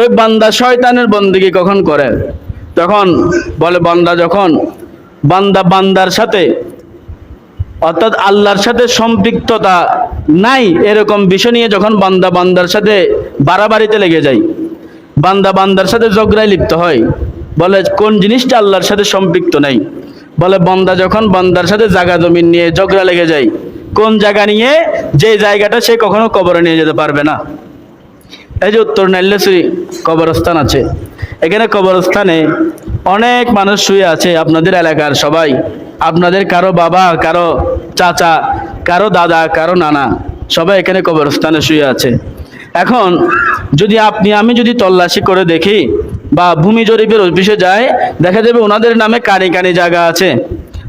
ওই বান্দা শয়তানের বন্দিগি কখন করে? তখন বলে, বান্দা যখন বান্দা বান্দার সাথে, অর্থাৎ আল্লাহর সাথে সম্পৃক্ততা নাই, এরকম বিষয় নিয়ে যখন বান্দা বান্দার সাথে বাড়াবাড়িতে লেগে যায়, বান্দা বান্দার সাথে ঝগড়ায় লিপ্ত হয়, বলে, কোন জিনিসটা আল্লাহর সাথে সম্পৃক্ত নাই? বলে, বান্দা যখন বান্দার সাথে জায়গা জমিন নিয়ে ঝগড়া লেগে যায়, কোন জায়গা নিয়ে, যে জায়গাটা সে কখনো কবরে নিয়ে যেতে পারবে না। এই যে উত্তর নাইলেশ্বরী কবরস্থান আছে। এখানে কবরস্থানে অনেক মানুষ শুয়ে আছে আপনাদের এলাকার সবাই। আপনাদের কারও বাবা, কারও চাচা, কারও দাদা, কারও নানা সবাই এখানে কবরস্থানে শুয়ে আছে। এখন যদি আপনি, আমি যদি তল্লাশি করে দেখি বা ভূমি জরিপের অফিসে যায় দেখা যাবে ওনাদের নামে কানি কানি জায়গা আছে।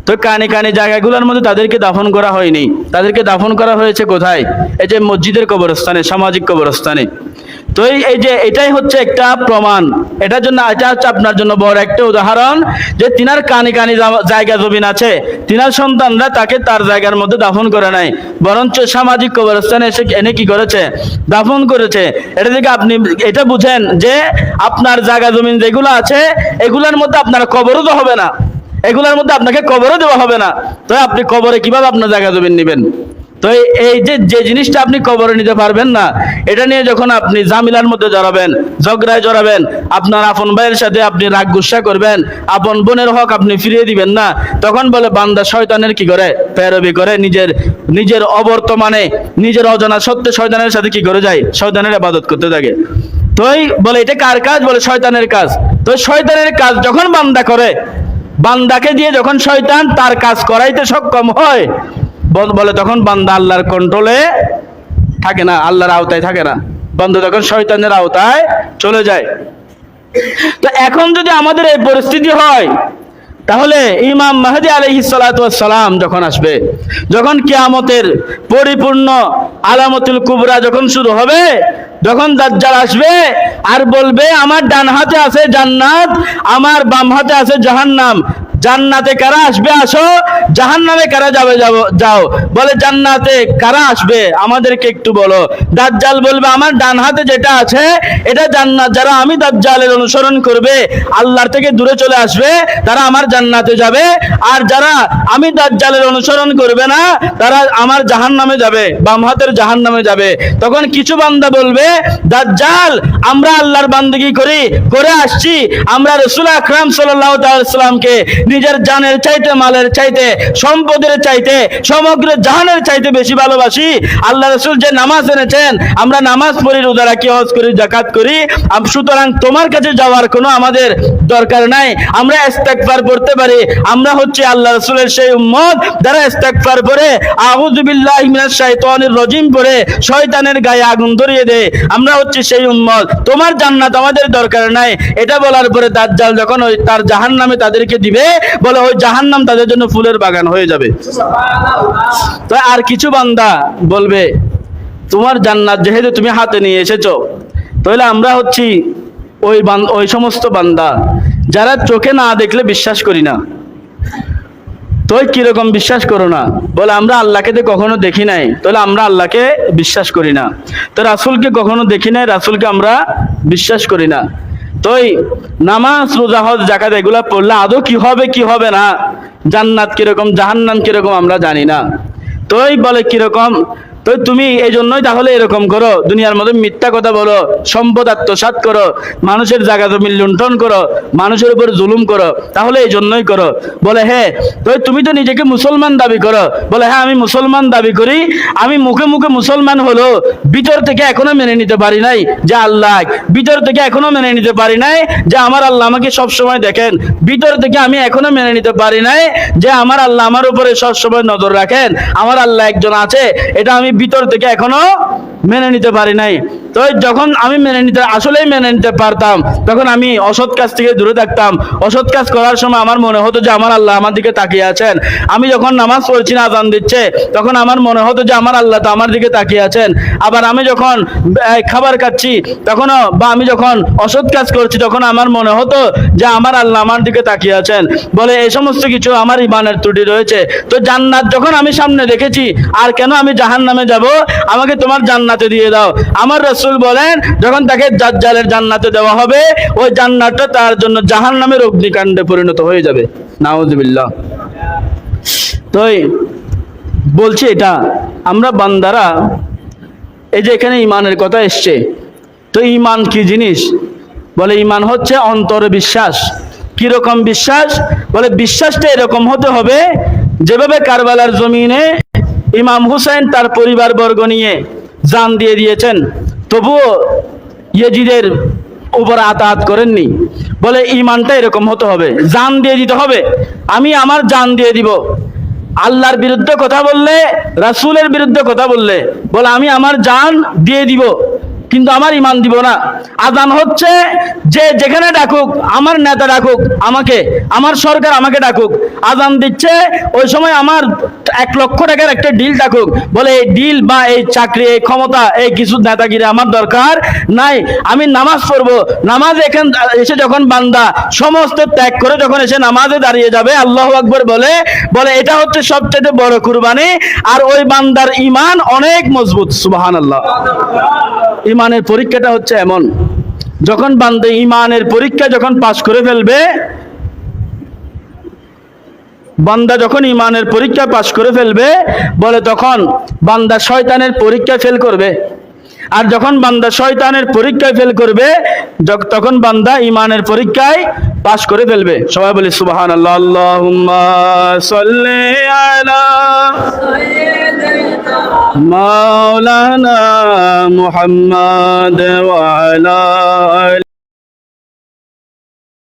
তো কানে কানি জায়গাগুলোর মধ্যে তাদেরকে দাফন করা হয়নি। তাদেরকে দাফন করা হয়েছে কোথায়? এই যে মসজিদের কবরস্থানে, সামাজিক কবরস্থানে। তো এই যে এটাই হচ্ছে একটা প্রমাণ। এটার জন্য এটা হচ্ছে আপনার জন্য বড় একটা উদাহরণ যে তিনার কানে কানি জায়গা জমিন আছে। তিনার সন্তানরা তাকে তার জায়গার মধ্যে দাফন করে নাই। বরঞ্চ সামাজিক কবরস্থানে এসে এনে কি করেছে? দাফন করেছে। এটা থেকে আপনি এটা বুঝেন যে আপনার জায়গা জমিন যেগুলো আছে, এগুলোর মধ্যে আপনার কবরও তো হবে না। এগুলোর মধ্যে আপনাকে কবরও দেওয়া হবে না। তো আপনি কবরে কীভাবে আপনার জায়গা জমিন নেবেন? তো এই- যে যে জিনিসটা আপনি কবরে নিতে পারবেন না, এটা নিয়ে যখন আপনি জামিলার মধ্যে জড়াবেন, ঝগড়ায় জড়াবেন, আপনার আপন ভাইয়ের সাথে আপনি রাগ গুসা করবেন, আপন বোনের হক আপনি ফিরিয়ে দিবেন না, তখন বলে বান্দা শয়তানের কি করে? পেরবি করে নিজের নিজের অবর্তমানে, নিজের অজানা সত্ত্বে শয়তানের সাথে কি করে যায়? শয়তানের আবাদত করতে থাকে। তোই বলে এটা কার কাজ? বলে শয়তানের কাজ। তো শয়তানের কাজ যখন বান্দা করে বান্দাকে দিয়ে যখন শয়তান তার কাজ করাইতে সক্ষম হয় বল- তখন বান্দা আল্লাহর কন্ট্রোলে থাকে না, আল্লাহর আওতায় থাকে না। বান্দা তখন শয়তানের আওতায় চলে যায়। তো এখন যদি আমাদের এই পরিস্থিতি হয় তাহলে ইমাম মাহাদি আলহি সালাম যখন আসবে, যখন কিয়ামতের পরিপূর্ণ আলামতুল কুবরা যখন শুরু হবে, যখন দাজ্জাল আসবে আর বলবে, আমার ডান হাতে আছে জান্নাত, আমার বাম হাতে আছে জাহান্নাম। জান্নাতে কারা আসবে? আসো, জাহান্নামে কারা যাবে? যাব, যাও। বলে, জান্নাতে কারা আসবে? আমাদেরকে একটু বলো। দাজ্জাল বলবে, আমার ডান হাতে যেটা আছে, এটা জান্নাত। যারা আমি দাজ্জালের অনুসরণ করবে, আল্লাহর থেকে দূরে চলে আসবে, তারা আমার জান্নাতে যাবে। আর যারা আমি দাজ্জালের অনুসরণ করবে না, তারা আমার জাহান্নামে যাবে, বাম হাতের জাহান্নামে যাবে। তখন কিছু বান্দা বলবে, দাজ্জাল, আমরা আল্লাহর বান্দিগি করি, করে আসছি। আমরা রসুল আকরাম সাল্লাহ সাল্লামকে নিজের জানের চাইতে, মালের চাইতে, সম্পদের চাইতে, সমগ্র জাহানের চাইতে বেশি ভালোবাসি। আল্লাহ রসুল যে নামাজ এনেছেন, আমরা নামাজ পড়ি, রোজা রাখি, হজ করি জাকাত করি। সুতরাং তোমার কাছে যাওয়ার কোনো আমাদের দরকার নাই। আমরা ইস্তেগফার করতে পারি। আমরা হচ্ছে আল্লাহ রসুলের সেই উম্মত যারা ইস্তেগফার করে, আউযু বিল্লাহি মিনাশ শাইতানির রাজিম পড়ে শয়তানের গায়ে আগুন ধরিয়ে দেয়। আমরা হচ্ছে সেই উম্মত। তোমার জান্নাত আমাদের দরকার নাই। এটা বলার পরে দাজ্জাল যখন ওই তার জাহান্নামে তাদেরকে দিবে, বলে ওই জাহান্নাম তাদের জন্য ফুলের বাগান হয়ে যাবে। তো আর কিছু বান্দা বলবে, তোমার জান্নাত যেহেতু তুমি হাতে নিয়ে এসেছ, তাহলে আমরা হচ্ছি ওই ওই সমস্ত বান্দা, যারা চোখে না দেখলে বিশ্বাস করি না। তুই কীরকম বিশ্বাস করো না? বলে, আমরা আল্লাহকে তো কখনো দেখি নাই। তাহলে আমরা আল্লাহকে বিশ্বাস করি না। তো রাসুলকে কখনো দেখি নাই, রাসুলকে আমরা বিশ্বাস করি না। তোই নামাজ, রোজা, হজ জাকাত এগুলা পড়লে আদৌ কি হবে কি হবে না? জান্নাত কীরকম, জাহান্নাম কীরকম আমরা জানি না। তোই বলে, কীরকম তো তুমি এই জন্যই তাহলে এরকম করো, দুনিয়ার মধ্যে মিথ্যা কথা বলো, সম্পদ আত্মসাৎ করো, মানুষের জায়গা জমি লুণ্ঠন করো, মানুষের উপর জুলুম করো, তাহলে এই জন্যই করো। বলে হ্যাঁ তো তুমি তো নিজেকে মুসলমান দাবি করো। বলে হ্যাঁ আমি মুসলমান দাবি করি, আমি মুখে মুখে মুসলমান হলো, ভিতর থেকে এখনও মেনে নিতে পারি নাই যে আল্লাহ, ভিতর থেকে এখনও মেনে নিতে পারি নাই যে আমার আল্লাহ আমাকে সব সময় দেখেন, ভিতর থেকে আমি এখনও মেনে নিতে পারি নাই যে আমার আল্লাহ আমার উপরে সবসময় নজর রাখেন, আমার আল্লাহ একজন আছে, এটা আমি ভিতর থেকে এখনও মেনে নিতে পারি নাই। তো যখন আমি মেনে নিতে, আসলেই মেনে নিতে পারতাম, তখন আমি অসৎ কাজ থেকে দূরে থাকতাম। অসৎ কাজ করার সময় আমার মনে হতো যে আমার আল্লাহ আমার দিকে তাকিয়ে আছেন। আমি যখন নামাজ পড়ছি না আজান দিচ্ছে, তখন আমার মনে হতো যে আমার আল্লাহ তো আমার দিকে তাকিয়ে আছেন। আবার আমি যখন খাবার খাচ্ছি, তখনও বা আমি যখন অসৎ কাজ করছি, তখন আমার মনে হতো যে আমার আল্লাহ আমার দিকে তাকিয়ে আছেন। বলে এই সমস্ত কিছু আমার ইমানের ত্রুটি রয়েছে। তো জান্নাত যখন আমি সামনে দেখেছি আর কেন আমি জাহান নামে যাব? আমাকে তোমার জান্নাতে দিয়ে দাও। আমার রসুল রসুল বলেন, যখন তাকে দাজ্জালের জান্নাতে দেওয়া হবে, ওই জান্নাতটা তার জন্য জাহান নামের অগ্নিকাণ্ডে পরিণত হয়ে যাবে। নাউজুবিল্লাহ। তো বলছি এটা, আমরা বান্দারা, এই যে এখানে ইমানের কথা এসছে, তো ইমান কি জিনিস? বলে ইমান হচ্ছে অন্তরে বিশ্বাস। কীরকম বিশ্বাস? বলে বিশ্বাসটা এরকম হতে হবে, যেভাবে কারবালার জমিনে ইমাম হুসেন তার পরিবারবর্গ নিয়ে জান দিয়ে দিয়েছেন তবুও ইয়েজিদের উপর আতাহাত করেননি। বলে ইমানটা এরকম হতে হবে, জান দিয়ে দিতে হবে। আমি আমার জান দিয়ে দিব। আল্লাহর বিরুদ্ধে কথা বললে, রাসুলের বিরুদ্ধে কথা বললে, বলে আমি আমার জান দিয়ে দিব। কিন্তু আমার ইমান দিব না। আজান হচ্ছে, যে যেখানে ডাকুক, আমার নেতা ডাকুক, আমাকে, আমার সরকার আমাকে ডাকুক। আজান দিচ্ছে, ওই সময় আমার এক লক্ষ টাকার একটা ডিল ডাকুক। বলে, এই ডিল বা এই চাকরি, এই ক্ষমতা, এই কিছু নেতাগিরি আমার দরকার নাই। আমি নামাজ পড়ব। নামাজ এখান, এসে যখন বান্দা সমস্ত ত্যাগ করে যখন এসে নামাজে দাঁড়িয়ে যাবে, আল্লাহ আকবর বলে বলে, এটা হচ্ছে সবচেয়ে বড় কুরবানি। আর ওই বান্দার ইমান অনেক মজবুত সুবাহান আল্লাহ ইমানের পরীক্ষাটা হচ্ছে এমন। যখন বান্দা ইমানের পরীক্ষা যখন পাশ করে ফেলবে, বান্দা যখন ইমানের পরীক্ষা পাশ করে ফেলবে, বলে তখন বান্দা শয়তানের পরীক্ষা ফেল করবে। আর যখন বান্দা শয়তানের পরীক্ষায় ফেল করবে তখন বান্দা ইমানের পরীক্ষায় পাশ করে ফেলবে। সবাই বলি সুবাহান আল্লাহ আল্লাহুম্মা সাল্লি আলা